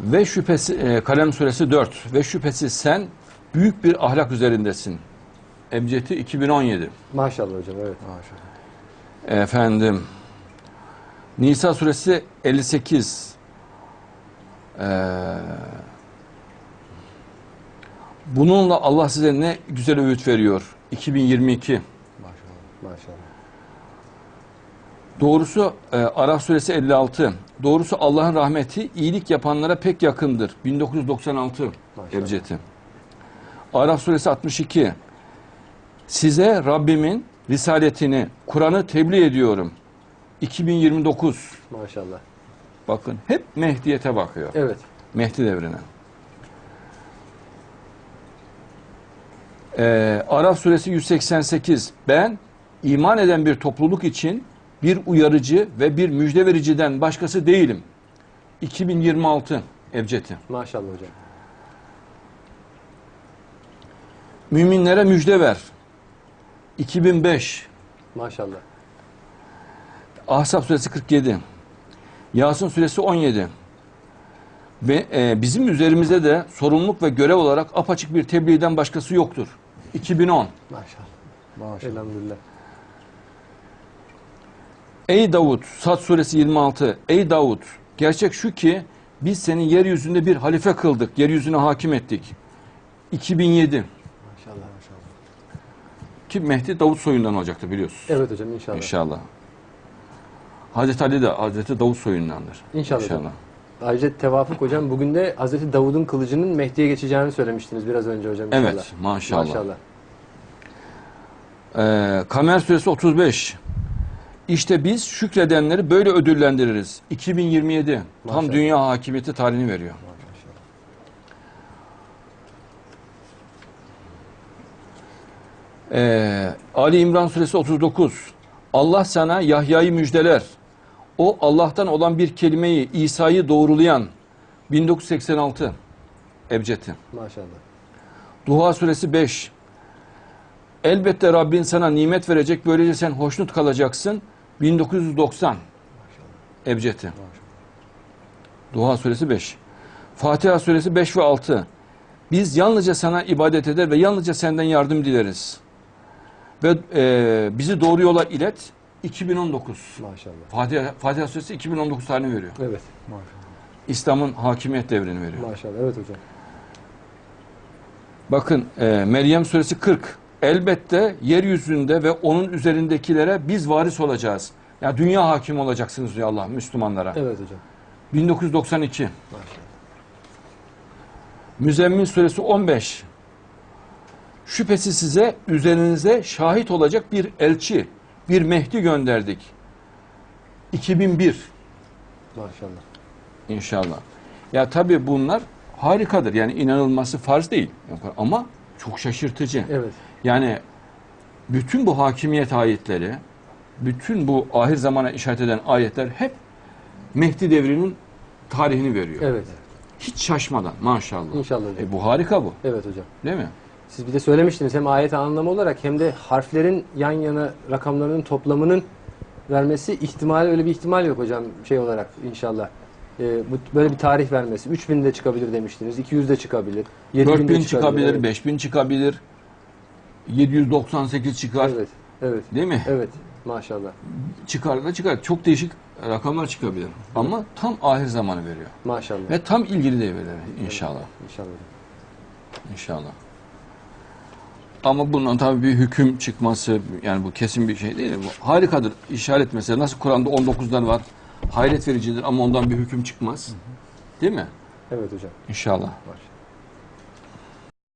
Ve şüphesi e, Kalem suresi 4 ve şüphesiz sen büyük bir ahlak üzerindesin. Ebcedi 2017. Maşallah hocam evet. Maşallah. Efendim Nisa suresi 58 Ee, bununla Allah size ne güzel öğüt veriyor 2022 Maşallah. Maşallah. Doğrusu e, Araf suresi 56 Doğrusu Allah'ın rahmeti iyilik yapanlara pek yakındır 1996 Maşallah. Ebcedi Araf suresi 62 Size Rabbimin risaletini Kur'an'ı tebliğ ediyorum 2029 Maşallah. Bakın hep Mehdiyete bakıyor. Evet. Mehdi devrine. Ee, Araf suresi 188. Ben iman eden bir topluluk için bir uyarıcı ve bir müjde vericiden başkası değilim. 2026 Ebcedi. Maşallah hocam. Müminlere müjde ver. 2005 Maşallah. Ahzab suresi 47. Yasin suresi 17. Ve e, bizim üzerimizde de sorumluluk ve görev olarak apaçık bir tebliğden başkası yoktur. 2010. Maşallah. Maşallah. Elhamdülillah. Ey Davut, Sad suresi 26. Ey Davut, gerçek şu ki biz senin yeryüzünde bir halife kıldık, yeryüzüne hakim ettik. 2007. Maşallah. Maşallah. Ki Mehdi Davut soyundan olacaktı biliyorsunuz. Evet hocam inşallah. İnşallah. Hazreti Ali de Hazreti Davut soyundandır. İnşallah hocam. Ayrıca tevafuk hocam bugün de Hazreti Davud'un kılıcının Mehdi'ye geçeceğini söylemiştiniz biraz önce hocam inşallah. Evet, maşallah. Maşallah. Ee, Kamer suresi 35. İşte biz şükredenleri böyle ödüllendiririz. 2027. Tam Maşallah. dünya hakimiyeti tarihini veriyor. Maşallah. Ee, Ali İmran suresi 39. Allah sana Yahya'yı müjdeler. O Allah'tan olan bir kelimeyi İsa'yı doğrulayan 1986 Ebcedi. Maşallah. Duha suresi 5. Elbette Rabbin sana nimet verecek böylece sen hoşnut kalacaksın. 1990 Ebcedi. Duha suresi 5. Fatiha suresi 5 ve 6. Biz yalnızca sana ibadet eder ve yalnızca senden yardım dileriz. Ve e, bizi doğru yola ilet. 2019. Maşallah. Fatiha, Fatiha suresi 2019 tarihini veriyor. Evet. Maşallah. İslam'ın hakimiyet devrini veriyor. Maşallah. Evet hocam. Bakın e, Meryem suresi 40. Elbette yeryüzünde ve onun üzerindekilere biz varis olacağız. Ya dünya hakim olacaksınız diyor Allah Müslümanlara. Evet hocam. 1992. Maşallah. Müzemmil suresi 15. Şüphesiz size üzerinize şahit olacak bir elçi, bir Mehdi gönderdik. 2001 Maşallah. inşallah. Ya tabii bunlar harikadır. Yani inanılması farz değil. Ama çok şaşırtıcı. Evet. Yani bütün bu hakimiyet ayetleri, bütün bu ahir zamana işaret eden ayetler hep Mehdi devrinin tarihini veriyor. Evet. Hiç şaşmadan maşallah. İnşallah hocam. E, bu harika bu. Evet hocam. Değil mi? Siz bir de söylemiştiniz hem ayet anlamı olarak hem de harflerin yan yana rakamlarının toplamının vermesi ihtimali öyle bir ihtimal yok hocam şey olarak inşallah. Ee, böyle bir tarih vermesi. 3000 de çıkabilir demiştiniz. 200 de çıkabilir. 7000 de 4000 çıkabilir, evet. 5000 çıkabilir. 798 çıkar. Evet. Evet. Değil mi? Evet. Maşallah. Çıkar da çıkar. Çok değişik rakamlar çıkabilir. Ama tam ahir zamanı veriyor. Maşallah. Ve tam ilgili devreleri inşallah. İnşallah. hocam. İnşallah. Ama bundan tabii bir hüküm çıkması yani bu kesin bir şey değil. Bu harikadır. İşaret mesela nasıl Kur'an'da 19'lar var. Hayret vericidir ama ondan bir hüküm çıkmaz. Değil mi? Evet hocam. İnşallah. Maşallah.